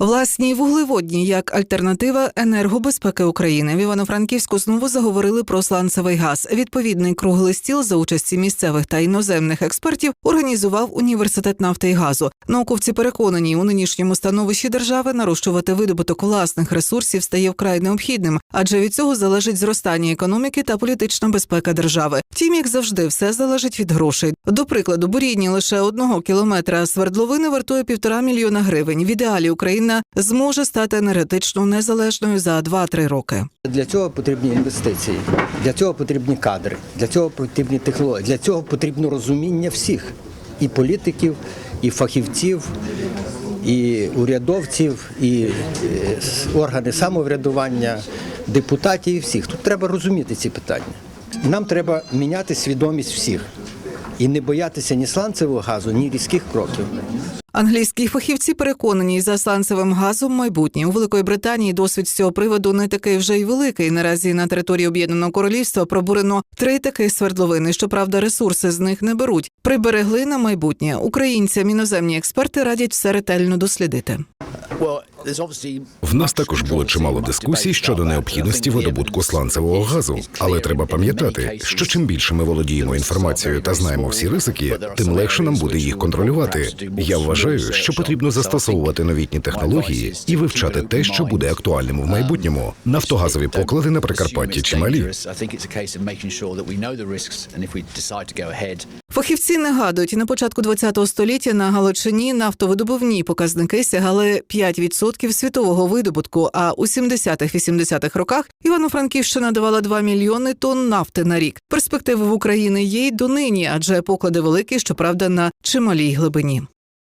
Власні вуглеводні як альтернатива енергобезпеки України в Івано-Франківську знову заговорили про сланцевий газ. Відповідний круглий стіл за участі місцевих та іноземних експертів організував університет нафти і газу. Науковці переконані, у нинішньому становищі держави нарощувати видобуток власних ресурсів стає вкрай необхідним, адже від цього залежить зростання економіки та політична безпека держави. Втім, як завжди, все залежить від грошей. До прикладу, буріння лише одного кілометра свердловини вартує півтора мільйона гривень. В ідеалі Україна зможе стати енергетично незалежною за 2-3 роки. Для цього потрібні інвестиції, для цього потрібні кадри, для цього потрібні технології, для цього потрібно розуміння всіх і політиків, і фахівців, і урядовців, і е, органи самоврядування, депутатів і всіх. Тут треба розуміти ці питання. Нам треба міняти свідомість всіх і не боятися ні сланцевого газу, ні різких кроків. Англійські фахівці переконані, за сланцевим газом майбутнє у Великої Британії досвід з цього приводу не такий вже й великий. Наразі на території Об'єднаного Королівства пробурено три такі свердловини. Щоправда, ресурси з них не беруть. Приберегли на майбутнє. Українцям іноземні експерти радять все ретельно дослідити. В нас також було чимало дискусій щодо необхідності видобутку сланцевого газу, але треба пам'ятати, що чим більше ми володіємо інформацією та знаємо всі ризики, тим легше нам буде їх контролювати. Я вважаю, що потрібно застосовувати новітні технології і вивчати те, що буде актуальним в майбутньому. Нафтогазові поклади на Прикарпатті чималі. Фахівці нагадують, на початку ХХ століття на Галичині нафтовидобувні показники сягали 5% світового видобутку. А у 70-80-х роках Івано-Франківщина давала 2 мільйони тонн нафти на рік. Перспективи в Україні є й донині, адже поклади великі, щоправда, на чималій глибині.